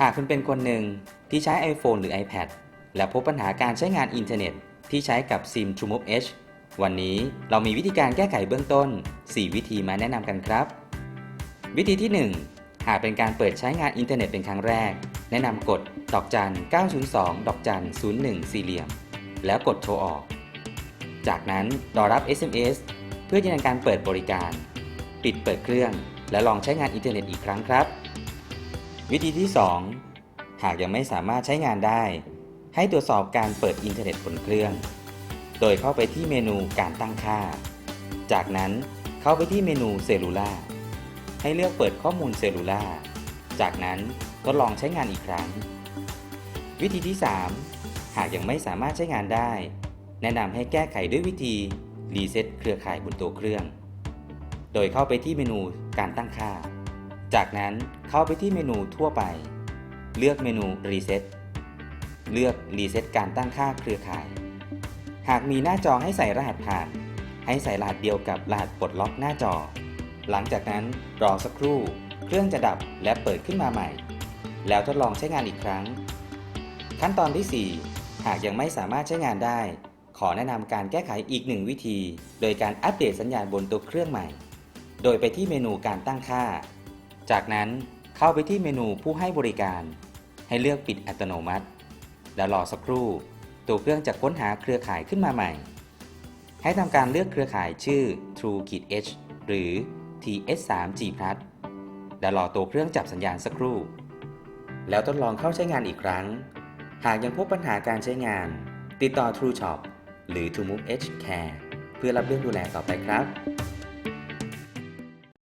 หากคุณเป็นคนหนึ่งที่ใช้ iPhone หรือ iPad และพบปัญหาการใช้งานอินเทอร์เน็ต ที่ใช้กับซิม TrueMove Edge วันนี้เรามีวิธีการแก้ไขเบื้องต้น 4 วิธีมาแนะนำกันครับ วิธีที่ 1 หากเป็นการเปิดใช้งานอินเทอร์เน็ตเป็นครั้งแรก แนะนำกดดอกจัน 902 ดอกจัน 01 สี่เหลี่ยม แล้วกดโทรออก จากนั้นรอรับ SMS เพื่อยืนยันการเปิดบริการ ปิดเปิดเครื่อง และลองใช้งานอินเทอร์เน็ตอีกครั้งครับ วิธีที่ 2 หากยังไม่สามารถใช้งานได้ ให้ตรวจสอบการเปิดอินเทอร์เน็ตบนเครื่อง โดยเข้าไปที่เมนูการตั้งค่า จากนั้นเข้าไปที่เมนูเซลลูล่าให้เลือกเปิดข้อมูลเซลลูล่าจากนั้นทดลองใช้งานอีกครั้ง วิธีที่ 3 หากยังไม่สามารถใช้งานได้ แนะนำให้แก้ไขด้วยวิธีรีเซ็ตเครือข่ายบนตัวเครื่อง โดยเข้าไปที่เมนูการตั้งค่า จากนั้นเข้าไปที่เมนูทั่วไป เลือกเมนูรีเซ็ตเลือกรีเซ็ตการตั้งค่าเครือข่าย หากมีหน้าจอให้ใส่รหัสผ่าน ให้ใส่รหัสเดียวกับรหัสปลดล็อกหน้าจอ หลังจากนั้นรอสักครู่ เครื่องจะดับและเปิดขึ้นมาใหม่ แล้วทดลองใช้งานอีกครั้ง ขั้นตอนที่ 4 หากยังไม่สามารถใช้งานได้ ขอแนะนำการแก้ไขอีกหนึ่งวิธี โดยการอัปเดตสัญญาณบนตัวเครื่องใหม่ โดยไปที่เมนูการตั้งค่า จากนั้นเข้าไปที่เมนูผู้ให้บริการ ให้เลือกปิดอัตโนมัติ แล้วรอสักครู่ ตัวเครื่องจะค้นหาเครือข่ายขึ้นมาใหม่ ให้ทำการเลือกเครือข่ายชื่อ True k i d H หรือ TS3G Plus และรอตัวเครื่องจับสัญญาณสักครู่ แล้วทดลองเข้าใช้งานอีกครั้ง หากยังพบปัญหาการใช้งาน ติดต่อ True Shop หรือ True Move Edge Care เพื่อรับเรื่องดูแลต่อไปครับ